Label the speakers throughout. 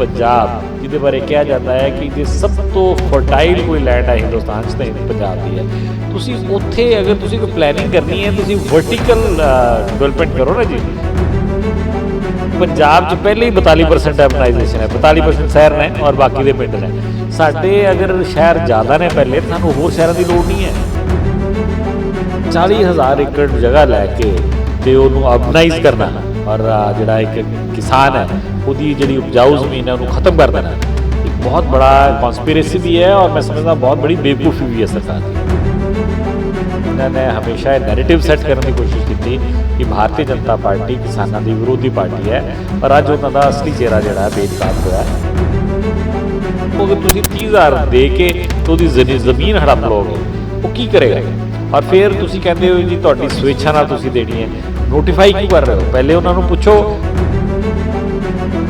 Speaker 1: ਪੰਜਾਬ, ਜਿਹਦੇ ਬਾਰੇ ਕਿਹਾ ਜਾਂਦਾ ਹੈ ਕਿ ਜੇ ਸਭ ਤੋਂ ਫਰਟਾਈਲ ਕੋਈ ਲੈਂਡ ਹੈ ਹਿੰਦੁਸਤਾਨ 'ਚ, ਤਾਂ ਪੰਜਾਬ ਦੀ ਹੈ। ਤੁਸੀਂ ਉੱਥੇ ਅਗਰ ਤੁਸੀਂ ਕੋਈ ਪਲੈਨਿੰਗ ਕਰਨੀ ਹੈ, ਤੁਸੀਂ ਵਰਟੀਕਲ ਡਿਵੈਲਪਮੈਂਟ ਕਰੋ ਨਾ ਜੀ। ਪੰਜਾਬ 'ਚ ਪਹਿਲੇ ਹੀ 42% ਅਰਬਨਾਈਜੇਸ਼ਨ ਹੈ 42% ਸ਼ਹਿਰ ਨੇ ਔਰ ਬਾਕੀ ਦੇ ਪਿੰਡ ਨੇ। ਸਾਡੇ ਅਗਰ ਸ਼ਹਿਰ ਜ਼ਿਆਦਾ ਨੇ ਪਹਿਲੇ, ਤਾਂ ਸਾਨੂੰ ਹੋਰ ਸ਼ਹਿਰਾਂ ਦੀ ਲੋੜ ਨਹੀਂ ਹੈ। 40000 ਏਕੜ ਜਗ੍ਹਾ ਲੈ ਕੇ ਤੇ ਉਹਨੂੰ ਅਰਬਨਾਈਜ਼ ਕਰਨਾ ਔਰ ਜਿਹੜਾ ਇੱਕ ਕਿਸਾਨ ਹੈ, ਉਹਦੀ ਜਿਹੜੀ ਉਪਜਾਊ ਜ਼ਮੀਨ ਹੈ, ਉਹਨੂੰ ਖਤਮ ਕਰ ਦੇਣਾ। ਇੱਕ ਬਹੁਤ ਬੜਾ ਕਨਸਪੀਰੇਸੀ ਵੀ ਹੈ ਔਰ ਮੈਂ ਸਮਝਦਾ ਬਹੁਤ ਬੜੀ ਬੇਵਕੂਫੀ ਵੀ ਹੈ ਸਰਕਾਰ ਦੀ। ਇਹਨਾਂ ਨੇ ਹਮੇਸ਼ਾ ਇਹ ਨੈਰੇਟਿਵ ਸੈੱਟ ਕਰਨ ਦੀ ਕੋਸ਼ਿਸ਼ ਕੀਤੀ ਕਿ ਭਾਰਤੀ ਜਨਤਾ ਪਾਰਟੀ ਕਿਸਾਨਾਂ ਦੀ ਵਿਰੋਧੀ ਪਾਰਟੀ ਹੈ, ਪਰ ਅੱਜ ਉਹਨਾਂ ਦਾ ਅਸਲੀ ਚਿਹਰਾ ਜਿਹੜਾ ਹੈ ਬੇਨਕਾਬ ਹੋਇਆ ਉਹ ਅਗਰ ਤੁਸੀਂ 30000 ਦੇ ਕੇ ਉਹਦੀ ਜ਼ਮੀ- ਜ਼ਮੀਨ ਹੜਪ ਲਓਗੇ, ਉਹ ਕੀ ਕਰੇਗਾ? ਔਰ ਫਿਰ ਤੁਸੀਂ ਕਹਿੰਦੇ ਹੋ ਜੀ, ਤੁਹਾਡੀ ਸਵੇਛਾ ਨਾਲ ਤੁਸੀਂ ਦੇਣੀ ਹੈ। ਨੋਟੀਫਾਈ ਕਿਉਂ ਕਰ ਰਹੇ ਹੋ? ਪਹਿਲੇ ਉਹਨਾਂ ਨੂੰ ਪੁੱਛੋ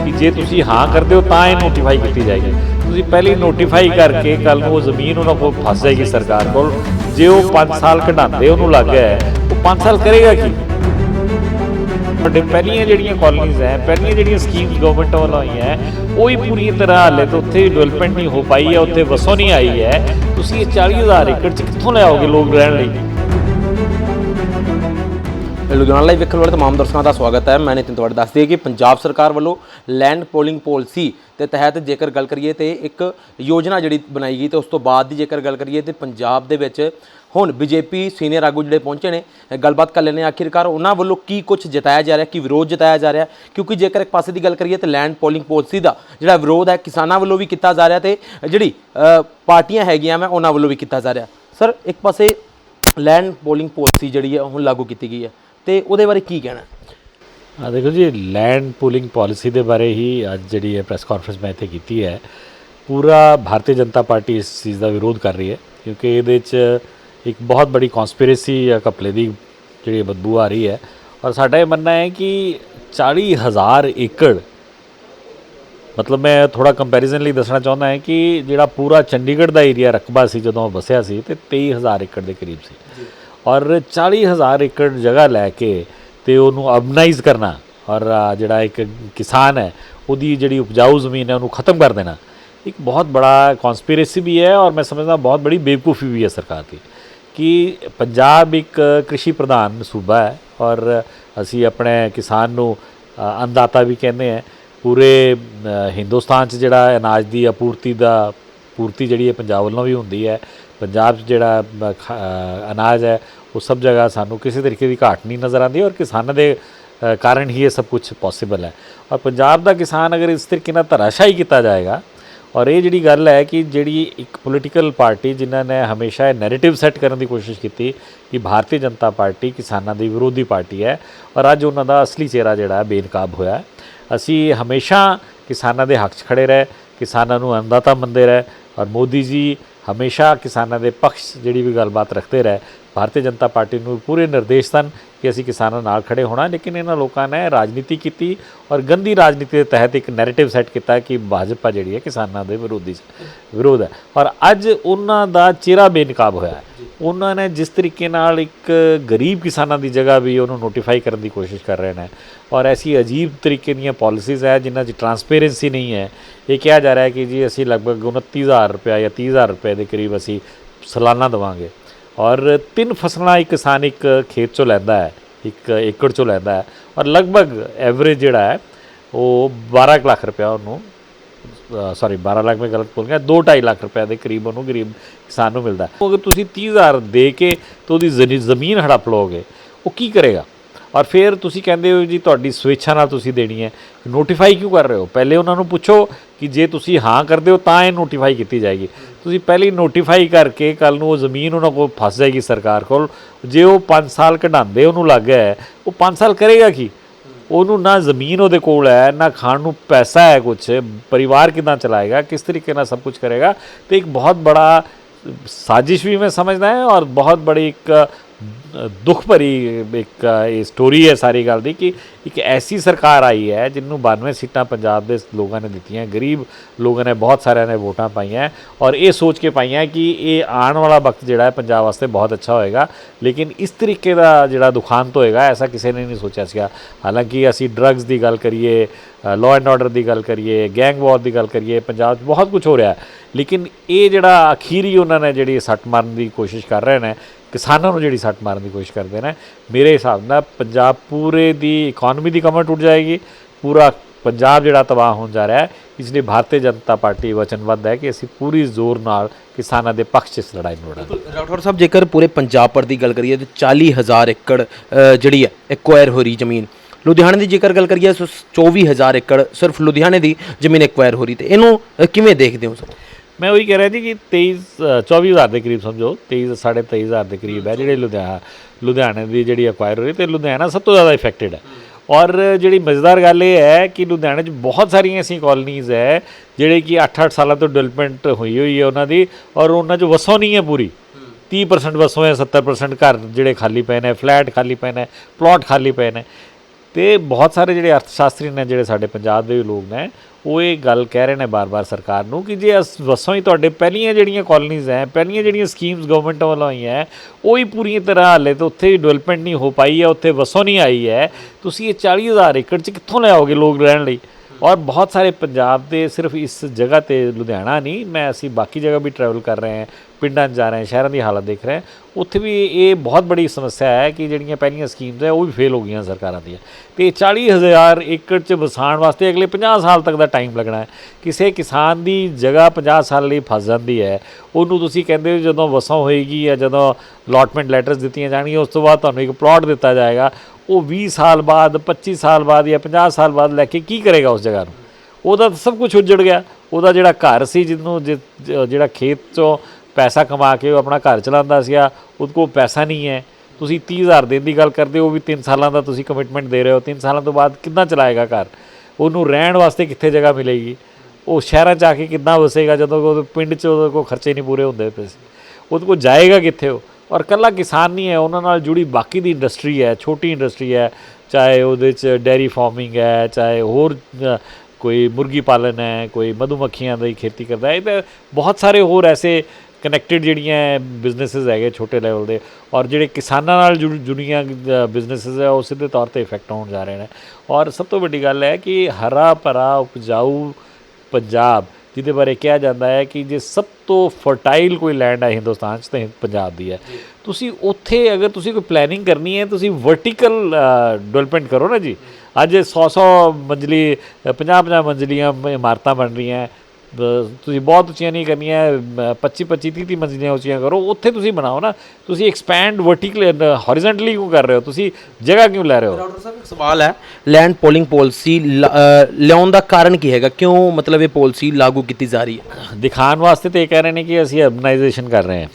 Speaker 1: ਕਿ ਜੇ ਤੁਸੀਂ ਹਾਂ ਕਰਦੇ ਹੋ ਤਾਂ ਇਹ ਨੋਟੀਫਾਈ ਕੀਤੀ ਜਾਏਗੀ। ਤੁਸੀਂ ਪਹਿਲੇ ਨੋਟੀਫਾਈ ਕਰਕੇ ਕੱਲ ਨੂੰ ਉਹ ਜ਼ਮੀਨ ਉਹਨਾਂ ਕੋਲ ਫਸ ਜਾਏਗੀ ਸਰਕਾਰ ਕੋਲ। ਜੇ ਉਹ 5 ਸਾਲ ਕਢਾਉਂਦੇ ਉਹਨੂੰ ਲੱਗ ਗਿਆ ਹੈ, ਉਹ 5 ਸਾਲ ਕਰੇਗਾ ਕੀ? ਤੁਹਾਡੇ ਪਹਿਲੀਆਂ ਜਿਹੜੀਆਂ ਕਾਲੋਨੀਜ਼ ਹੈ ਪਹਿਲੀਆਂ ਜਿਹੜੀਆਂ ਸਕੀਮਸ ਗਵਰਨਮੈਂਟ ਵੱਲੋਂ ਆਈਆਂ ਹੈ, ਉਹ ਹੀ ਪੂਰੀ ਤਰ੍ਹਾਂ ਹਾਲੇ ਤਾਂ ਉੱਥੇ ਡਿਵੈਲਪਮੈਂਟ ਨਹੀਂ ਹੋ ਪਾਈ ਹੈ ਉੱਥੇ ਵਸੋਂ ਨਹੀਂ ਆਈ ਹੈ। ਤੁਸੀਂ ਇਹ 40000 ਏਕੜ ਚ ਕਿੱਥੋਂ ਲਿਆਓਗੇ ਲੋਕ ਰਹਿਣ ਲਈ?
Speaker 2: ਲੁਧਿਆਣਾ ਲਾਈਵ ਵੇਖਣ ਵਾਲੇ ਤਮਾਮ ਦਰਸ਼ਕਾਂ ਦਾ ਸਵਾਗਤ ਹੈ। ਮੈਂ ਨਿਤਿਨ ਤੁਹਾਡਾ ਦੱਸ ਦਈਏ ਕਿ ਪੰਜਾਬ ਸਰਕਾਰ ਵੱਲੋਂ ਲੈਂਡ ਪੋਲਿੰਗ ਪਾਲਿਸੀ ਦੇ ਤਹਿਤ ਜੇਕਰ ਗੱਲ ਕਰੀਏ ਤੇ ਇੱਕ ਯੋਜਨਾ ਜਿਹੜੀ ਬਣਾਈ ਗਈ ਤੇ ਉਸ ਤੋਂ ਬਾਅਦ ਦੀ ਜੇਕਰ ਗੱਲ ਕਰੀਏ ਤੇ ਪੰਜਾਬ ਦੇ ਵਿੱਚ ਹੁਣ ਬੀਜੇਪੀ ਸੀਨੀਅਰ ਆਗੂ ਜਿਹੜੇ ਪਹੁੰਚੇ ਨੇ ਗੱਲਬਾਤ ਕਰ ਲੈਣੇ ਆਖਿਰਕਾਰ ਉਹਨਾਂ ਵੱਲੋਂ ਕੀ ਕੁਝ ਜਤਾਇਆ ਜਾ ਰਿਹਾ, ਕੀ ਵਿਰੋਧ ਜਤਾਇਆ ਜਾ ਰਿਹਾ, ਕਿਉਂਕਿ ਜੇਕਰ ਇੱਕ ਪਾਸੇ ਦੀ ਗੱਲ ਕਰੀਏ ਤੇ ਲੈਂਡ ਪੋਲਿੰਗ ਪਾਲਿਸੀ ਦਾ ਜਿਹੜਾ ਵਿਰੋਧ ਹੈ, ਕਿਸਾਨਾਂ ਵੱਲੋਂ ਵੀ ਕੀਤਾ ਜਾ ਰਿਹਾ ਤੇ ਜਿਹੜੀ ਪਾਰਟੀਆਂ ਹੈਗੀਆਂ ਮੈਂ ਉਹਨਾਂ ਵੱਲੋਂ ਵੀ ਕੀਤਾ ਜਾ ਰਿਹਾ। ਸਰ, ਇੱਕ ਪਾਸੇ ਲੈਂਡ ਪੋਲਿੰਗ ਪਾਲਿਸੀ ਜਿਹੜੀ ਹੈ ਹੁਣ ਲਾਗੂ ਕੀਤੀ ਗਈ ਹੈ। ਤੇ ਉਹਦੇ ਬਾਰੇ ਕੀ ਕਹਿਣਾ? ਹੈ
Speaker 1: ਆ ਦੇਖੋ ਜੀ ਲੈਂਡ ਪੂਲਿੰਗ ਪਾਲਿਸੀ ਦੇ ਬਾਰੇ ਹੀ ਅੱਜ ਜਿਹੜੀ ਇਹ ਪ੍ਰੈਸ ਕਾਨਫਰੰਸ ਮੈਂ ਇੱਥੇ ਕੀਤੀ ਹੈ ਪੂਰਾ ਭਾਰਤੀ ਜਨਤਾ ਪਾਰਟੀ ਇਸ ਚੀਜ਼ ਦਾ ਵਿਰੋਧ ਕਰ ਰਹੀ ਹੈ ਕਿਉਂਕਿ ਇਹਦੇ 'ਚ ਇੱਕ ਬਹੁਤ ਬੜੀ ਕਨਸਪੀਰੇਸੀ ਜਾਂ ਘਪਲੇ ਦੀ ਜਿਹੜੀ ਬਦਬੂ ਆ ਰਹੀ ਹੈ। ਔਰ ਸਾਡਾ ਇਹ ਮੰਨਣਾ ਹੈ ਕਿ 40000 ਏਕੜ ਮਤਲਬ ਮੈਂ ਥੋੜਾ ਕੰਪੈਰੀਜ਼ਨ ਲਈ ਦੱਸਣਾ ਚਾਹੁੰਦਾ ਹਾਂ ਕਿ ਜਿਹੜਾ ਪੂਰਾ ਚੰਡੀਗੜ੍ਹ ਦਾ ਏਰੀਆ ਰਕਬਾ ਸੀ ਜਦੋਂ ਵਸਿਆ ਸੀ ਤੇ 23000 ਏਕੜ ਦੇ ਕਰੀਬ ਸੀ। ਔਰ 40000 ਏਕੜ ਜਗ੍ਹਾ ਲੈ ਕੇ ਤੇ ਉਹਨੂੰ ਅਰਬਨਾਈਜ਼ ਕਰਨਾ ਔਰ ਜਿਹੜਾ ਇੱਕ ਕਿਸਾਨ ਹੈ ਉਹਦੀ ਜਿਹੜੀ ਉਪਜਾਊ ਜ਼ਮੀਨ ਹੈ ਉਹਨੂੰ ਖਤਮ ਕਰ ਦੇਣਾ। ਇੱਕ ਬਹੁਤ ਬੜਾ ਕਨਸਪੀਰੇਸੀ ਵੀ ਹੈ ਔਰ ਮੈਂ ਸਮਝਦਾ ਬਹੁਤ ਬੜੀ ਬੇਵਕੂਫੀ ਵੀ ਹੈ ਸਰਕਾਰ ਦੀ ਕਿ ਪੰਜਾਬ ਇੱਕ ਕ੍ਰਿਸ਼ੀ ਪ੍ਰਧਾਨ ਸੂਬਾ ਹੈ ਔਰ ਅਸੀਂ ਆਪਣੇ ਕਿਸਾਨ ਨੂੰ ਅ, ਅੰਨਦਾਤਾ ਵੀ ਕਹਿੰਦੇ ਆ ਪੂਰੇ ਹਿੰਦੁਸਤਾਨ 'ਚ ਜਿਹੜਾ ਅਨਾਜ ਦੀ ਆਪੂਰਤੀ ਦਾ ਪੂਰਤੀ ਜਿਹੜੀ ਹੈ ਪੰਜਾਬ ਵੱਲੋਂ ਵੀ ਹੁੰਦੀ ਹੈ ਪੰਜਾਬ 'ਚ ਜਿਹੜਾ ਅਨਾਜ ਹੈ, ਉਹ ਸਭ ਜਗ੍ਹਾ ਸਾਨੂੰ ਕਿਸੇ ਤਰੀਕੇ ਦੀ ਘਾਟ ਨਹੀਂ ਨਜ਼ਰ ਆਉਂਦੀ ਔਰ ਕਿਸਾਨਾਂ ਦੇ ਕਾਰਨ ਹੀ ਇਹ ਸਭ ਕੁਝ ਪੋਸੀਬਲ ਹੈ। ਔਰ ਪੰਜਾਬ ਦਾ ਕਿਸਾਨ ਅਗਰ ਇਸ ਤਰੀਕੇ ਨਾਲ ਧਰਾਸ਼ਾਹੀ ਕੀਤਾ ਜਾਏਗਾ, ਔਰ ਇਹ ਜਿਹੜੀ ਗੱਲ ਹੈ ਕਿ ਜਿਹੜੀ ਇੱਕ ਪੋਲੀਟੀਕਲ ਪਾਰਟੀ ਜਿਨ੍ਹਾਂ ਨੇ ਹਮੇਸ਼ਾ ਇਹ ਨੈਰੇਟਿਵ ਸੈੱਟ ਕਰਨ ਦੀ ਕੋਸ਼ਿਸ਼ ਕੀਤੀ ਕਿ ਭਾਰਤੀ ਜਨਤਾ ਪਾਰਟੀ ਕਿਸਾਨਾਂ ਦੀ ਵਿਰੋਧੀ ਪਾਰਟੀ ਹੈ, ਔਰ ਅੱਜ ਉਹਨਾਂ ਦਾ ਅਸਲੀ ਚਿਹਰਾ ਜਿਹੜਾ ਹੈ ਬੇਨਕਾਬ ਹੋਇਆ ਅਸੀਂ ਹਮੇਸ਼ਾ ਕਿਸਾਨਾਂ ਦੇ ਹੱਕ 'ਚ ਖੜੇ ਰਹੇ, ਕਿਸਾਨਾਂ ਨੂੰ ਅੰਨਦਾਤਾ ਮੰਨਦੇ ਰਹੇ, ਔਰ ਮੋਦੀ ਜੀ ਹਮੇਸ਼ਾ ਕਿਸਾਨਾਂ ਦੇ ਪੱਖ ਜਿਹੜੀ ਵੀ ਗੱਲਬਾਤ ਰੱਖਦੇ ਰਹੇ ਭਾਰਤੀ ਜਨਤਾ ਪਾਰਟੀ ਨੂੰ ਪੂਰੇ ਨਿਰਦੇਸ਼ ਸਨ ਕਿ ਅਸੀਂ ਕਿਸਾਨਾਂ ਨਾਲ ਖੜੇ ਹੋਣਾ ਲੇਕਿਨ ਇਹਨਾਂ ਲੋਕਾਂ ਨੇ ਰਾਜਨੀਤੀ ਕੀਤੀ ਔਰ ਗੰਦੀ ਰਾਜਨੀਤੀ ਦੇ ਤਹਿਤ ਇੱਕ ਨੈਰੇਟਿਵ ਸੈੱਟ ਕੀਤਾ ਕਿ ਭਾਜਪਾ ਜਿਹੜੀ ਹੈ ਕਿਸਾਨਾਂ ਦੇ ਵਿਰੋਧੀ ਵਿਰੋਧ ਹੈ। ਔਰ ਅੱਜ ਉਹਨਾਂ ਦਾ ਚਿਹਰਾ ਬੇਨਕਾਬ ਹੋਇਆ ਹੈ। ਉਹਨਾਂ ਨੇ ਜਿਸ ਤਰੀਕੇ ਨਾਲ ਇੱਕ ਗਰੀਬ ਕਿਸਾਨਾਂ ਦੀ ਜਗ੍ਹਾ ਵੀ ਉਹਨੂੰ ਨੋਟੀਫਾਈ ਕਰਨ ਦੀ ਕੋਸ਼ਿਸ਼ ਕਰ ਰਹੇ ਨੇ ਔਰ ਐਸੀ ਅਜੀਬ ਤਰੀਕੇ ਦੀਆਂ ਪਾਲਿਸੀਜ਼ ਹੈ ਜਿਨ੍ਹਾਂ 'ਚ ਟਰਾਂਸਪੇਰੈਂਸੀ ਨਹੀਂ ਹੈ। ਇਹ ਕਿਹਾ ਜਾ ਰਿਹਾ ਹੈ ਕਿ ਜੀ ਅਸੀਂ ਲਗਭਗ 29000 ਰੁਪਏ ਜਾਂ 30000 ਰੁਪਏ ਦੇ ਕਰੀਬ ਅਸੀਂ ਸਾਲਾਨਾ ਦੇਵਾਂਗੇ। ਔਰ ਤਿੰਨ ਫਸਲਾਂ ਇੱਕ ਕਿਸਾਨ ਇੱਕ ਖੇਤ ਚੋਂ ਲੈਂਦਾ ਹੈ, ਇੱਕ ਏਕੜ ਚੋਂ ਲੈਂਦਾ ਹੈ ਔਰ ਲਗਭਗ ਐਵਰੇਜ ਜਿਹੜਾ ਹੈ, ਉਹ 12 ਕੁ ਲੱਖ ਰੁਪਇਆ ਉਹਨੂੰ ਸੌਰੀ 12 ਲੱਖ ਮੈਂ ਗਲਤ ਬੋਲ ਗਿਆ 2.5 ਲੱਖ ਰੁਪਏ ਦੇ ਕਰੀਬ ਉਹਨੂੰ ਗਰੀਬ ਕਿਸਾਨ ਨੂੰ ਮਿਲਦਾ ਹੈ। ਅਗਰ ਤੁਸੀਂ 30000 ਦੇ ਕੇ ਤੇ ਉਹਦੀ ਜ਼ਨੀ- ਜ਼ਮੀਨ ਹੜਪ ਲਓਗੇ, ਉਹ ਕੀ ਕਰੇਗਾ? ਔਰ ਫਿਰ ਤੁਸੀਂ ਕਹਿੰਦੇ ਹੋ ਜੀ, ਤੁਹਾਡੀ ਸਵੇਛਾ ਨਾਲ ਤੁਸੀਂ ਦੇਣੀ ਹੈ। ਨੋਟੀਫਾਈ ਕਿਉਂ ਕਰ ਰਹੇ ਹੋ? ਪਹਿਲੇ ਉਹਨਾਂ ਨੂੰ ਪੁੱਛੋ ਕਿ ਜੇ ਤੁਸੀਂ ਹਾਂ ਕਰਦੇ ਹੋ ਤਾਂ ਇਹ ਨੋਟੀਫਾਈ ਕੀਤੀ ਜਾਏਗੀ। ਤੁਸੀਂ ਪਹਿਲੀ ਨੋਟੀਫਾਈ ਕਰਕੇ ਕੱਲ ਨੂੰ ਉਹ ਜ਼ਮੀਨ ਉਹਨਾਂ ਕੋਲ ਫਸ ਜਾਏਗੀ ਸਰਕਾਰ ਕੋਲ। ਜੇ ਉਹ 5 ਸਾਲ ਕਢਾਉਂਦੇ ਉਹਨੂੰ ਲੱਗ ਹੈ, ਉਹ 5 ਸਾਲ ਕਰੇਗਾ ਕੀ? ਉਹਨੂੰ ਨਾ ਜ਼ਮੀਨ ਉਹਦੇ ਕੋਲ ਹੈ ਨਾ ਖਾਣ ਨੂੰ ਪੈਸਾ ਹੈ ਕੁਝ ਪਰਿਵਾਰ ਕਿਦਾਂ ਚਲਾਏਗਾ ਕਿਸ ਤਰੀਕੇ ਨਾਲ ਸਭ ਕੁਝ ਕਰੇਗਾ? ਤੇ ਇੱਕ ਬਹੁਤ ਬੜਾ ਸਾਜ਼ਿਸ਼ ਵੀ ਮੈਂ ਸਮਝਦਾ ਹੈ ਔਰ ਬਹੁਤ ਬੜੀ ਇੱਕ ਦੁੱਖ ਭਰੀ ਇੱਕ ਇਹ ਸਟੋਰੀ ਹੈ ਸਾਰੀ ਗੱਲ ਦੀ ਕਿ ਇੱਕ ਐਸੀ ਸਰਕਾਰ ਆਈ ਹੈ ਜਿਹਨੂੰ 92 ਸੀਟਾਂ ਪੰਜਾਬ ਦੇ ਲੋਕਾਂ ਨੇ ਦਿੱਤੀਆਂ, ਗਰੀਬ ਲੋਕਾਂ ਨੇ ਬਹੁਤ ਸਾਰਿਆਂ ਨੇ ਵੋਟਾਂ ਪਾਈਆਂ ਔਰ ਇਹ ਸੋਚ ਕੇ ਪਾਈਆਂ ਕਿ ਇਹ ਆਉਣ ਵਾਲਾ ਵਕਤ ਜਿਹੜਾ ਹੈ ਪੰਜਾਬ ਵਾਸਤੇ ਬਹੁਤ ਅੱਛਾ ਹੋਏਗਾ। ਲੇਕਿਨ ਇਸ ਤਰੀਕੇ ਦਾ ਜਿਹੜਾ ਦੁਖਾਂਤ ਹੋਏਗਾ, ਐਸਾ ਕਿਸੇ ਨੇ ਨਹੀਂ ਸੋਚਿਆ ਸੀਗਾ। ਹਾਲਾਂਕਿ ਅਸੀਂ ਡਰੱਗਸ ਦੀ ਗੱਲ ਕਰੀਏ ਲਾਅ ਐਂਡ ਆਰਡਰ ਦੀ ਗੱਲ ਕਰੀਏ ਗੈਂਗ ਵਾਰ ਦੀ ਗੱਲ ਕਰੀਏ, ਪੰਜਾਬ 'ਚ ਬਹੁਤ ਕੁਝ ਹੋ ਰਿਹਾ ਲੇਕਿਨ ਇਹ ਜਿਹੜਾ ਅਖੀਰੀ ਉਹਨਾਂ ਨੇ ਜਿਹੜੀ ਸੱਟ ਮਾਰਨ ਦੀ ਕੋਸ਼ਿਸ਼ ਕਰ ਰਹੇ ਨੇ, ਕਿਸਾਨਾਂ ਨੂੰ ਜਿਹੜੀ ਸੱਟ ਮਾਰਨ ਦੀ ਕੋਸ਼ਿਸ਼ ਕਰਦੇ ਨੇ, ਮੇਰੇ ਹਿਸਾਬ ਨਾਲ ਪੰਜਾਬ ਪੂਰੇ ਦੀ ਇਕਨੋਮੀ ਦੀ ਕਮਰ ਟੁੱਟ ਜਾਏਗੀ। ਪੂਰਾ ਪੰਜਾਬ ਜਿਹੜਾ ਤਬਾਹ ਹੋਣ ਜਾ ਰਿਹਾ ਹੈ, ਇਸ ਲਈ ਭਾਰਤੀ ਜਨਤਾ ਪਾਰਟੀ ਵਚਨਬੱਧ ਹੈ ਕਿ ਅਸੀਂ ਪੂਰੀ ਜ਼ੋਰ ਨਾਲ ਕਿਸਾਨਾਂ ਦੇ ਪੱਖ 'ਚ ਇਸ ਲੜਾਈ ਨੂੰ ਲੜਾਂਗੇ।
Speaker 2: ਡਾਕਟਰ ਸਾਹਿਬ, ਜੇਕਰ ਪੂਰੇ ਪੰਜਾਬ ਪਰ ਦੀ ਗੱਲ ਕਰੀਏ, ਤਾਂ 40000 ਏਕੜ ਜਿਹੜੀ ਹੈ ਐਕਵਾਇਰ ਹੋ ਰਹੀ ਜ਼ਮੀਨ। ਲੁਧਿਆਣੇ ਦੀ ਜੇਕਰ ਗੱਲ ਕਰੀਏ ਤਾਂ 24000 ਏਕੜ ਸਿਰਫ ਲੁਧਿਆਣੇ ਦੀ ਜ਼ਮੀਨ ਐਕਵਾਇਰ ਹੋ ਰਹੀ ਤੇ ਇਹਨੂੰ ਅ, ਕਿਵੇਂ ਦੇਖਦੇ ਹੋ ਸਰ?
Speaker 1: ਮੈਂ ਉਹੀ ਕਹਿ ਰਿਹਾ ਜੀ ਕਿ 23 ਅ, 24000 ਦੇ ਕਰੀਬ ਸਮਝੋ 23 23500 ਦੇ ਕਰੀਬ ਹੈ ਜਿਹੜੇ ਲੁਧਿਆਣਾ ਲੁਧਿਆਣੇ ਦੀ ਜਿਹੜੀ ਅਕਵਾਇਰ ਹੋ ਰਹੀ ਤੇ ਲੁਧਿਆਣਾ ਸਭ ਤੋਂ ਜ਼ਿਆਦਾ ਇਫੈਕਟਡ ਹੈ। ਔਰ ਜਿਹੜੀ ਮਜ਼ੇਦਾਰ ਗੱਲ ਇਹ ਹੈ ਕਿ ਲੁਧਿਆਣੇ 'ਚ ਬਹੁਤ ਸਾਰੀਆਂ ਐਸੀਆਂ ਕਾਲੋਨੀਜ਼ ਹੈ ਜਿਹੜੇ ਕਿ 8-8 ਸਾਲਾਂ ਤੋਂ ਡਿਵੈਲਪਮੈਂਟ ਹੋਈ ਹੋਈ ਹੈ ਉਹਨਾਂ ਦੀ ਔਰ ਉਹਨਾਂ 'ਚ ਵਸੋਂ ਨਹੀਂ ਹੈ ਪੂਰੀ। 30% ਵਸੋਂ ਹੈ 70% ਘਰ ਜਿਹੜੇ ਖਾਲੀ ਪਏ ਨੇ ਫਲੈਟ ਖਾਲੀ ਪਏ ਨੇ ਪਲਾਟ ਖਾਲੀ ਪਏ ਨੇ। ਤੇ ਬਹੁਤ ਸਾਰੇ ਜਿਹੜੇ ਅਰਥਸ਼ਾਸਤਰੀ ਨੇ ਜਿਹੜੇ ਸਾਡੇ ਪੰਜਾਬ ਦੇ ਲੋਕ ਨੇ ਉਹ ਇਹ ਗੱਲ ਕਹਿ ਰਹੇ ਨੇ ਬਾਰ-ਬਾਰ ਸਰਕਾਰ ਨੂੰ ਕਿ ਜੇ ਅਸ- ਵਸੋਂ ਹੀ ਤੁਹਾਡੇ ਪਹਿਲੀਆਂ ਜਿਹੜੀਆਂ ਕਾਲੋਨੀਜ਼ ਹੈ ਪਹਿਲੀਆਂ ਜਿਹੜੀਆਂ ਸਕੀਮਸ ਗਵਰਨਮੈਂਟ ਵੱਲੋਂ ਆਈਆਂ ਹੈ, ਉਹ ਹੀ ਪੂਰੀ ਤਰ੍ਹਾਂ ਹਾਲੇ ਤਾਂ ਉੱਥੇ ਡਿਵੈਲਪਮੈਂਟ ਨਹੀਂ ਹੋ ਪਾਈ ਹੈ ਉੱਥੇ ਵਸੋਂ ਨਹੀਂ ਆਈ ਹੈ ਤੁਸੀਂ ਇਹ 40000 ਏਕੜ 'ਚ ਕਿੱਥੋਂ ਲਿਆਓਗੇ ਲੋਕ ਰਹਿਣ ਲਈ? ਔਰ ਬਹੁਤ ਸਾਰੇ ਪੰਜਾਬ ਦੇ ਸਿਰਫ ਇਸ ਜਗ੍ਹਾ ਤੇ ਲੁਧਿਆਣਾ ਨਹੀਂ ਮੈਂ ਅਸੀਂ ਬਾਕੀ ਜਗ੍ਹਾ ਵੀ ਟਰੈਵਲ ਕਰ ਰਹੇ ਹਾਂ। ਪਿੰਡਾਂ 'ਚ ਜਾ ਰਹੇ ਹਾਂ, ਸ਼ਹਿਰਾਂ ਦੀ ਹਾਲਤ ਦੇਖ ਰਹੇ ਹਾਂ। ਉੱਥੇ ਵੀ ਇਹ ਬਹੁਤ ਬੜੀ ਸਮੱਸਿਆ ਹੈ ਕਿ ਜਿਹੜੀਆਂ ਪਹਿਲੀਆਂ ਸਕੀਮਸ ਹੈ, ਉਹ ਵੀ ਫੇਲ ਹੋ ਗਈਆਂ ਸਰਕਾਰਾਂ ਦੀਆਂ। ਤੇ 40000 ਏਕੜ 'ਚ ਵਸਾਉਣ ਵਾਸਤੇ ਅਗਲੇ 50 ਸਾਲ ਤੱਕ ਦਾ ਟਾਈਮ ਲੱਗਣਾ ਹੈ। ਕਿਸੇ ਕਿਸਾਨ ਦੀ ਜਗ੍ਹਾ 50 ਸਾਲ ਲਈ ਫਸ ਜਾਂਦੀ ਹੈ, ਉਹਨੂੰ ਤੁਸੀਂ ਕਹਿੰਦੇ ਹੋ ਜਦੋਂ ਵਸੋਂ ਹੋਏਗੀ ਜਾਂ ਜਦੋਂ ਅਲਾਟਮੈਂਟ ਲੈਟਰਸ ਦਿੱਤੀਆਂ ਜਾਣਗੀਆਂ, ਉਸ ਤੋਂ ਬਾਅਦ ਤੁਹਾਨੂੰ ਇੱਕ ਪਲਾਟ ਦਿੱਤਾ ਜਾਏਗਾ। ਉਹ 20 ਸਾਲ ਬਾਅਦ 25 ਸਾਲ ਬਾਅਦ ਜਾਂ 50 ਸਾਲ ਬਾਅਦ ਲੈ ਕੇ ਕੀ ਕਰੇਗਾ ਉਸ ਜਗ੍ਹਾ ਨੂੰ? ਉਹਦਾ ਤਾਂ ਸਭ ਕੁਝ ਉੱਜੜ ਗਿਆ। ਉਹਦਾ ਜਿਹੜਾ ਘਰ ਸੀ, ਜਿਹਨੂੰ ਜਿਹੜਾ ਖੇਤ ਚੋਂ ਪੈਸਾ ਕਮਾ ਕੇ ਉਹ ਆਪਣਾ ਘਰ ਚਲਾਉਂਦਾ ਸੀਗਾ, ਉਹਦੇ ਕੋਲ ਪੈਸਾ ਨਹੀਂ ਹੈ। ਤੁਸੀਂ 30000 ਦੇਣ ਦੀ ਗੱਲ ਕਰਦੇ ਹੋ, ਉਹ ਵੀ 3 ਸਾਲਾਂ ਦਾ ਤੁਸੀਂ ਕਮਿਟਮੈਂਟ ਦੇ ਰਹੇ ਹੋ। 3 ਸਾਲਾਂ ਤੋਂ ਬਾਅਦ ਕਿੱਦਾਂ ਚਲਾਏਗਾ ਘਰ? ਉਹਨੂੰ ਰਹਿਣ ਵਾਸਤੇ ਕਿੱਥੇ ਜਗ੍ਹਾ ਮਿਲੇਗੀ? ਉਹ ਸ਼ਹਿਰਾਂ 'ਚ ਆ ਕੇ ਕਿੱਦਾਂ ਵਸੇਗਾ ਜਦੋਂ ਉਹਦੇ ਪਿੰਡ 'ਚ ਉਹਦੇ ਕੋਲ ਖਰਚੇ ਨਹੀਂ ਪੂਰੇ ਹੁੰਦੇ ਪਏ ਸੀ? ਉਹਦੇ ਕੋਲ ਜਾਏਗਾ ਕਿੱਥੇ ਉਹ? ਔਰ ਕੱਲਾ ਕਿਸਾਨ ਨਹੀਂ ਹੈ, ਉਹਨਾਂ ਨਾਲ ਜੁੜੀ ਬਾਕੀ ਦੀ ਇੰਡਸਟਰੀ ਹੈ, ਛੋਟੀ ਇੰਡਸਟਰੀ ਹੈ, ਚਾਹੇ ਉਹਦੇ 'ਚ ਡੈਰੀ ਫਾਰਮਿੰਗ ਹੈ, ਚਾਹੇ ਹੋਰ ਕੋਈ ਮੁਰਗੀ ਪਾਲਣ ਹੈ, ਕੋਈ ਮਧੂਮੱਖੀਆਂ ਦੀ ਖੇਤੀ ਕਰਦਾ ਹੈ। ਇਹ ਤਾਂ ਬਹੁਤ ਸਾਰੇ ਹੋਰ ਐਸੇ ਕਨੈਕਟਡ ਜਿਹੜੀਆਂ ਬਿਜ਼ਨੈਸਸ ਹੈਗੇ ਛੋਟੇ ਲੈਵਲ ਦੇ ਔਰ ਜਿਹੜੇ ਕਿਸਾਨਾਂ ਨਾਲ ਜੁੜ ਜੁੜੀਆਂ ਬਿਜ਼ਨੈਸਸ ਹੈ ਉਹ ਸਿੱਧੇ ਤੌਰ ਤੇ ਇਫੈਕਟ ਹੋਣ ਜਾ ਰਹੇ ਨੇ। ਔਰ ਸਭ ਤੋਂ ਵੱਡੀ ਗੱਲ ਹੈ ਕਿ ਹਰਾ ਭਰਾ ਉਪਜਾਊ ਪੰਜਾਬ ਜਿਹਦੇ ਬਾਰੇ ਕਿਹਾ ਜਾਂਦਾ ਹੈ ਕਿ ਜੇ ਸਭ ਤੋਂ ਫਰਟਾਈਲ ਕੋਈ ਲੈਂਡ ਹੈ ਹਿੰਦੁਸਤਾਨ 'ਚ ਤਾਂ ਪੰਜਾਬ ਦੀ ਹੈ। ਤੁਸੀਂ ਉੱਥੇ ਅਗਰ ਤੁਸੀਂ ਕੋਈ ਪਲੈਨਿੰਗ ਕਰਨੀ ਹੈ ਤੁਸੀਂ ਵਰਟੀਕਲ ਡਿਵੈਲਪਮੈਂਟ ਕਰੋ ਨਾ ਜੀ। ਅੱਜ 100 100 ਮੰਜ਼ਲੀ 50 50 ਮੰਜ਼ਲੀਆਂ ਇਮਾਰਤਾਂ ਬਣ ਰਹੀਆਂ ਤੁਸੀਂ ਬਹੁਤ ਉੱਚੀਆਂ ਨਹੀਂ ਕਰਨੀਆਂ 25 25 30 30 ਮੰਜ਼ਲੀਆਂ ਉੱਚੀਆਂ ਕਰੋ। ਉੱਥੇ ਤੁਸੀਂ ਬਣਾਓ ਨਾ ਤੁਸੀਂ ਐਕਸਪੈਂਡ ਵਰਟੀਕਲ ਹੌਰੀਜ਼ੌਂਟਲੀ ਕਿਉਂ ਕਰ ਰਹੇ ਹੋ? ਤੁਸੀਂ ਜਗ੍ਹਾ ਕਿਉਂ ਲੈ ਰਹੇ ਹੋ?
Speaker 2: ਡਾਕਟਰ ਸਾਹਿਬ ਇੱਕ ਸਵਾਲ ਹੈ ਲੈਂਡ ਪੋਲਿੰਗ ਪਾਲਿਸੀ ਲਿਆਉਣ ਦਾ ਕਾਰਨ ਕੀ ਹੈਗਾ? ਕਿਉਂ ਮਤਲਬ ਇਹ ਪਾਲਿਸੀ ਲਾਗੂ ਕੀਤੀ ਜਾ ਰਹੀ ਹੈ?
Speaker 1: ਦਿਖਾਉਣ ਵਾਸਤੇ ਤੇ ਇਹ ਕਹਿ ਰਹੇ ਨੇ ਕਿ ਅਸੀਂ ਅਰਬਨਾਈਜੇਸ਼ਨ ਕਰ ਰਹੇ ਹਾਂ।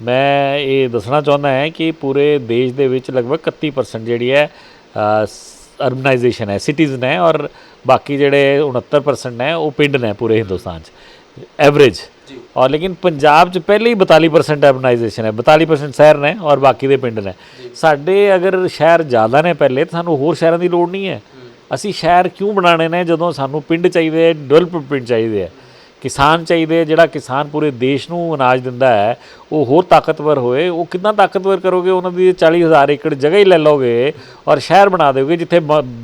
Speaker 1: ਮੈਂ ਇਹ ਦੱਸਣਾ ਚਾਹੁੰਦਾ ਹਾਂ ਕਿ ਪੂਰੇ ਦੇਸ਼ ਦੇ ਵਿੱਚ ਲਗਭਗ 31% ਜਿਹੜੀ ਹੈ ਅਰਬਨਾਈਜੇਸ਼ਨ ਹੈ ਸਿਟੀਜ਼ ਨੇ ਔਰ ਬਾਕੀ ਜਿਹੜੇ 69% ਨੇ ਉਹ ਪਿੰਡ ਨੇ ਪੂਰੇ ਹਿੰਦੁਸਤਾਨ 'ਚ। ਐਵਰੇਜ ਔਰ ਲੇਕਿਨ ਪੰਜਾਬ 'ਚ ਪਹਿਲੇ ਹੀ 42% ਅਰਬਨਾਈਜੇਸ਼ਨ ਹੈ 42% ਸ਼ਹਿਰ ਨੇ ਔਰ ਬਾਕੀ ਦੇ ਪਿੰਡ ਨੇ। ਸਾਡੇ ਅਗਰ ਸ਼ਹਿਰ ਜ਼ਿਆਦਾ ਨੇ ਪਹਿਲੇ ਤਾਂ ਸਾਨੂੰ ਹੋਰ ਸ਼ਹਿਰਾਂ ਦੀ ਲੋੜ ਨਹੀਂ ਹੈ। ਅਸੀਂ ਸ਼ਹਿਰ ਕਿਉਂ ਬਣਾਉਣੇ ਨੇ ਜਦੋਂ ਸਾਨੂੰ ਪਿੰਡ ਚਾਹੀਦੇ ਹੈ ਡਿਵੈਲਪ ਪਿੰਡ ਚਾਹੀਦੇ ਹੈ ਕਿਸਾਨ ਚਾਹੀਦੇ ਜਿਹੜਾ ਕਿਸਾਨ ਪੂਰੇ ਦੇਸ਼ ਨੂੰ ਅਨਾਜ ਦਿੰਦਾ ਹੈ ਉਹ ਹੋਰ ਤਾਕਤਵਰ ਹੋਏ। ਉਹ ਕਿੰਨਾ ਤਾਕਤਵਰ ਕਰੋਗੇ? ਉਹਨਾਂ ਦੀ 40000 ਏਕੜ ਜਗ੍ਹਾ ਹੀ ਲੈ ਲਓਗੇ ਔਰ ਸ਼ਹਿਰ ਬਣਾ ਦਿਓਗੇ ਜਿੱਥੇ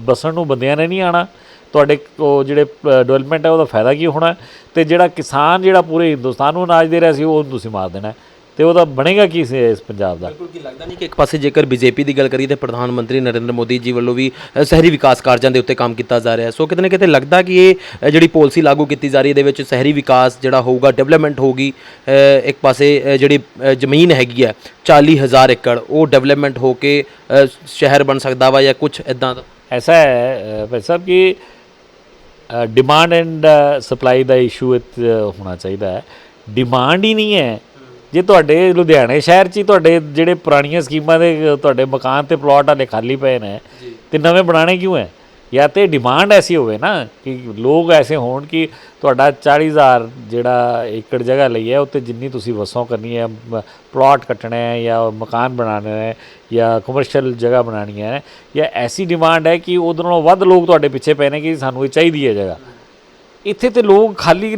Speaker 1: ਬਸਣ ਨੂੰ ਬੰਦਿਆਂ ਨੇ ਨਹੀਂ ਆਣਾ ਤੁਹਾਡੇ ਉਹ ਜਿਹੜੇ ਡਿਵੈਲਪਮੈਂਟ ਹੈ ਉਹਦਾ ਫਾਇਦਾ ਕੀ ਹੋਣਾ? ਤੇ ਜਿਹੜਾ ਕਿਸਾਨ ਜਿਹੜਾ ਪੂਰੇ ਹਿੰਦੁਸਤਾਨ ਨੂੰ ਅਨਾਜ ਦੇ ਰਿਹਾ ਸੀ ਉਹ ਤੁਸੀਂ ਮਾਰ ਦੇਣਾ ਤੇ ਉਹਦਾ ਬਣੇਗਾ ਕੀ ਇਸ ਪੰਜਾਬ ਦਾ?
Speaker 2: ਬਿਲਕੁਲ ਕੀ ਲੱਗਦਾ ਨਹੀਂ ਕਿ ਇੱਕ ਪਾਸੇ ਜੇਕਰ ਬੀਜੇਪੀ ਦੀ ਗੱਲ ਕਰੀਏ ਤੇ ਪ੍ਰਧਾਨ ਮੰਤਰੀ ਨਰਿੰਦਰ ਮੋਦੀ ਜੀ ਵੱਲੋਂ ਵੀ ਸ਼ਹਿਰੀ ਵਿਕਾਸ ਕਾਰਜਾਂ ਦੇ ਉੱਤੇ ਕੰਮ ਕੀਤਾ ਜਾ ਰਿਹਾ ਸੋ ਕਿਤੇ ਨਾ ਕਿਤੇ ਲੱਗਦਾ ਕਿ ਇਹ ਜਿਹੜੀ ਪਾਲਿਸੀ ਲਾਗੂ ਕੀਤੀ ਜਾ ਰਹੀ ਹੈ ਦੇ ਵਿੱਚ ਸ਼ਹਿਰੀ ਵਿਕਾਸ ਜਿਹੜਾ ਹੋਊਗਾ ਡਿਵੈਲਪਮੈਂਟ ਹੋਊਗੀ ਇੱਕ ਪਾਸੇ ਜਿਹੜੀ ਜ਼ਮੀਨ ਹੈਗੀ ਹੈ 40000 ਏਕੜ ਉਹ ਡਿਵੈਲਪਮੈਂਟ ਹੋ ਕੇ ਸ਼ਹਿਰ ਬਣ ਸਕਦਾ ਵਾ ਜਾਂ ਕੁਝ ਇਦਾਂ ਦਾ?
Speaker 1: ਐਸਾ ਹੈ ਭਾਈ ਸਾਹਿਬ ਕਿ ਡਿਮਾਂਡ ਐਂਡ ਸਪਲਾਈ ਦਾ ਇਸ਼ੂ ਇੱਥੇ ਹੋਣਾ ਚਾਹੀਦਾ ਹੈ। ਡਿਮਾਂਡ ਹੀ ਨਹੀਂ ਹੈ। ਜੇ ਤੁਹਾਡੇ ਲੁਧਿਆਣੇ ਸ਼ਹਿਰ 'ਚ ਹੀ ਤੁਹਾਡੇ ਜਿਹੜੇ ਪੁਰਾਣੀਆਂ ਸਕੀਮਾਂ ਦੇ ਤੁਹਾਡੇ ਮਕਾਨ ਤੇ ਪਲਾਟ ਹਾਲੇ ਖਾਲੀ ਪਏ ਨੇ ਤੇ ਨਵੇਂ ਬਣਾਣੇ ਕਿਉਂ ਹੈ? ਜਾਂ ਤੇ ਡਿਮਾਂਡ ਐਸੀ ਹੋਵੇ ਨਾ ਕਿ ਲੋਕ ਐਸੇ ਹੋਣ ਕਿ ਤੁਹਾਡਾ 40000 ਜਿਹੜਾ ਏਕੜ ਜਗ੍ਹਾ ਲਈ ਹੈ ਉੱਤੇ ਜਿੰਨੀ ਤੁਸੀਂ ਵਸੋਂ ਕਰਨੀ ਹੈ ਪਲਾਟ ਕੱਟਣਾ ਹੈ ਜਾਂ ਮਕਾਨ ਬਣਾਉਣਾ ਹੈ ਜਾਂ ਕਮਰਸ਼ੀਅਲ ਜਗ੍ਹਾ ਬਣਾਉਣੀ ਹੈ ਜਾਂ ਐਸੀ ਡਿਮਾਂਡ ਹੈ ਕਿ ਉਹਦੇ ਨਾਲੋਂ ਵੱਧ ਲੋਕ ਤੁਹਾਡੇ ਪਿੱਛੇ ਪਏ ਨੇ ਕਿ ਸਾਨੂੰ ਇਹ ਚਾਹੀਦੀ ਹੈ ਜਗ੍ਹਾ। ਇੱਥੇ ਤੇ ਲੋਕ ਖਾਲੀ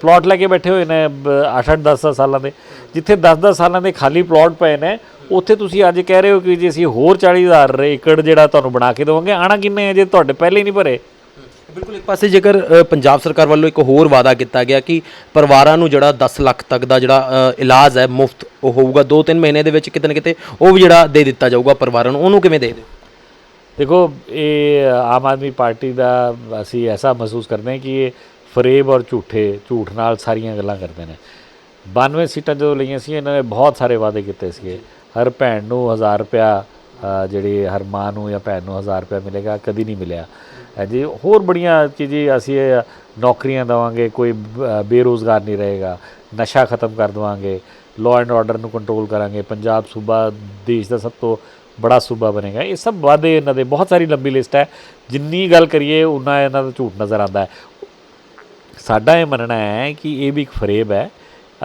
Speaker 1: ਪਲਾਟ ਲੈ ਕੇ ਬੈਠੇ ਹੋਏ ਨੇ 8-8 10 ਸਾਲਾਂ ਦੇ, ਜਿੱਥੇ 10-10 ਸਾਲਾਂ ਦੇ ਖਾਲੀ ਪਲਾਟ ਪਏ ਨੇ ਉੱਥੇ ਤੁਸੀਂ ਅੱਜ ਕਹਿ ਰਹੇ ਹੋ ਕਿ ਜੇ ਅਸੀਂ ਹੋਰ 40000 ਏਕੜ ਜਿਹੜਾ ਤੁਹਾਨੂੰ ਬਣਾ ਕੇ ਦੇਵਾਂਗੇ ਆਣਾ ਕਿੰਨੇ ਹੈ ਜੇ ਤੁਹਾਡੇ ਪਹਿਲੇ ਹੀ ਨਹੀਂ ਭਰੇ?
Speaker 2: ਬਿਲਕੁਲ ਇੱਕ ਪਾਸੇ ਜੇਕਰ ਪੰਜਾਬ ਸਰਕਾਰ ਵੱਲੋਂ ਇੱਕ ਹੋਰ ਵਾਅਦਾ ਕੀਤਾ ਗਿਆ ਕਿ ਪਰਿਵਾਰਾਂ ਨੂੰ ਜਿਹੜਾ 10 ਲੱਖ ਤੱਕ ਦਾ ਜਿਹੜਾ ਇਲਾਜ ਹੈ ਮੁਫਤ ਉਹ ਹੋਊਗਾ 2-3 ਮਹੀਨੇ ਦੇ ਵਿੱਚ ਕਿਤੇ ਨਾ ਕਿਤੇ ਉਹ ਵੀ ਜਿਹੜਾ ਦੇ ਦਿੱਤਾ ਜਾਊਗਾ ਪਰਿਵਾਰਾਂ ਨੂੰ ਉਹਨੂੰ ਕਿਵੇਂ ਦੇ ਦਿਓ?
Speaker 1: ਦੇਖੋ ਇਹ ਆਮ ਆਦਮੀ ਪਾਰਟੀ ਦਾ ਅਸੀਂ ਐਸਾ ਮਹਿਸੂਸ ਕਰਦੇ ਹਾਂ ਕਿ ਇਹ ਫਰੇਬ ਔਰ ਝੂਠੇ ਝੂਠ ਨਾਲ ਸਾਰੀਆਂ ਗੱਲਾਂ ਕਰਦੇ ਨੇ। 92 ਸੀਟਾਂ ਜਦੋਂ ਲਈਆਂ ਸੀ ਇਹਨਾਂ ਨੇ ਬਹੁਤ ਸਾਰੇ ਵਾਅਦੇ ਕੀਤੇ ਸੀਗੇ। ਹਰ ਭੈਣ ਨੂੰ 1000 ਰੁਪਇਆ ਜਿਹੜੀ ਹਰ ਮਾਂ ਨੂੰ ਜਾਂ ਭੈਣ ਨੂੰ 1000 ਰੁਪਇਆ ਮਿਲੇਗਾ, ਕਦੀ ਨਹੀਂ ਮਿਲਿਆ। ਹੈ ਜੀ ਹੋਰ ਬੜੀਆਂ ਚੀਜ਼ਾਂ ਅਸੀਂ ਇਹ ਨੌਕਰੀਆਂ ਦੇਵਾਂਗੇ, ਕੋਈ ਬ- ਬੇਰੁਜ਼ਗਾਰ ਨਹੀਂ ਰਹੇਗਾ, ਨਸ਼ਾ ਖਤਮ ਕਰ ਦੇਵਾਂਗੇ ਲਾਅ ਐਂਡ ਆਰਡਰ ਨੂੰ ਕੰਟਰੋਲ ਕਰਾਂਗੇ, ਪੰਜਾਬ ਸੂਬਾ, ਦੇਸ਼ ਦਾ ਸਭ ਤੋਂ ਬੜਾ ਸੂਬਾ ਬਣੇਗਾ। ਇਹ ਸਭ ਵਾਅਦੇ ਇਹਨਾਂ ਦੇ, ਬਹੁਤ ਸਾਰੀ ਲੰਬੀ ਲਿਸਟ ਹੈ। ਜਿੰਨੀ ਗੱਲ ਕਰੀਏ ਉਨਾ ਇਹਨਾਂ ਦਾ ਝੂਠ ਨਜ਼ਰ ਆਉਂਦਾ ਹੈ। ਸਾਡਾ ਇਹ ਮੰਨਣਾ ਹੈ ਕਿ ਇਹ ਵੀ ਇੱਕ ਫਰੇਬ ਹੈ।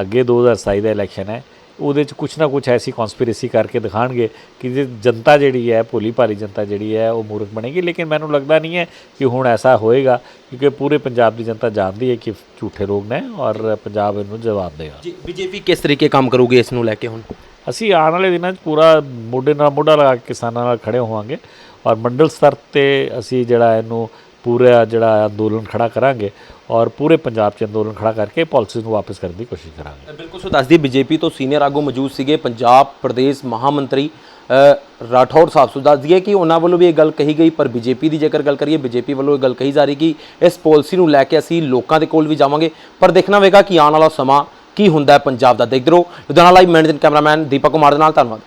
Speaker 1: ਅੱਗੇ 2027 ਦਾ ਇਲੈਕਸ਼ਨ ਹੈ। ਉਹਦੇ ਚ ਕੁਛ ਨਾ ਕੁਛ ਐਸੀ ਕਨਸਪੀਰੇਸੀ ਕਰਕੇ ਦਿਖਾਣਗੇ ਕਿ ਜੇ ਜਨਤਾ ਜਿਹੜੀ ਹੈ ਭੋਲੀ ਭਾਲੀ ਜਨਤਾ ਜਿਹੜੀ ਹੈ ਉਹ ਮੂਰਖ ਬਣੇਗੀ। ਲੇਕਿਨ ਮੈਨੂੰ ਲੱਗਦਾ ਨਹੀਂ ਹੈ ਕਿ ਹੁਣ ਐਸਾ ਹੋਏਗਾ ਕਿਉਂਕਿ ਪੂਰੇ ਪੰਜਾਬ ਦੀ ਜਨਤਾ ਜਾਣਦੀ ਹੈ ਕਿ ਝੂਠੇ ਲੋਕ ਨੇ ਔਰ ਪੰਜਾਬ ਇਹਨੂੰ ਜਵਾਬ ਦੇਗਾ।
Speaker 2: ਜੀ ਬੀਜੇਪੀ ਕਿਸ ਤਰੀਕੇ ਕੰਮ ਕਰੂਗੀ ਇਸ ਨੂੰ ਲੈ ਕੇ ਹੁਣ?
Speaker 1: ਅਸੀਂ ਆਉਣ ਵਾਲੇ ਦਿਨਾਂ 'ਚ ਪੂਰਾ ਮੋਢੇ ਨਾਲ ਮੋਢਾ ਲਗਾ ਕੇ ਕਿਸਾਨਾਂ ਨਾਲ ਖੜੇ ਹੋਵਾਂਗੇ ਔਰ ਮੰਡਲ ਸਤਰ ਤੇ ਅਸੀਂ ਜਿਹੜਾ ਇਹਨੂੰ ਪੂਰਾ ਜਿਹੜਾ ਅੰਦੋਲਨ ਖੜਾ ਕਰਾਂਗੇ। ਔਰ ਪੂਰੇ ਪੰਜਾਬ 'ਚ ਅੰਦੋਲਨ ਖੜਾ ਕਰਕੇ ਪਾਲਿਸੀ ਨੂੰ ਵਾਪਸ ਕਰਨ ਦੀ ਕੋਸ਼ਿਸ਼ ਕਰਾਂਗੇ।
Speaker 2: ਬਿਲਕੁਲ ਸੋ ਦੱਸਦੀ ਬੀਜੇਪੀ ਤੋਂ ਸੀਨੀਅਰ ਆਗੂ ਮੌਜੂਦ ਸੀਗੇ ਪੰਜਾਬ ਪ੍ਰਦੇਸ਼ ਮਹਾਮੰਤਰੀ ਅ, ਰਾਠੌਰ ਸਾਹਿਬ। ਸੋ ਦੱਸ ਦਈਏ ਕਿ ਉਹਨਾਂ ਵੱਲੋਂ ਵੀ ਇਹ ਗੱਲ ਕਹੀ ਗਈ ਪਰ ਬੀਜੇਪੀ ਦੀ ਜੇਕਰ ਗੱਲ ਕਰੀਏ ਬੀਜੇਪੀ ਵੱਲੋਂ ਇਹ ਗੱਲ ਕਹੀ ਜਾ ਰਹੀ ਕਿ ਇਸ ਪਾਲਿਸੀ ਨੂੰ ਲੈ ਕੇ ਅਸੀਂ ਲੋਕਾਂ ਦੇ ਕੋਲ ਵੀ ਜਾਵਾਂਗੇ। ਪਰ ਦੇਖਣਾ ਹੋਵੇਗਾ ਕਿ ਆਉਣ ਵਾਲਾ ਸਮਾਂ ਕੀ ਹੁੰਦਾ ਹੈ ਪੰਜਾਬ ਦਾ। ਦੇਖਦੇ ਰਹੋ। Ludhiana live manager cameraman Deepak Kumar ਦੇ ਨਾਲ ਧੰਨਵਾਦ।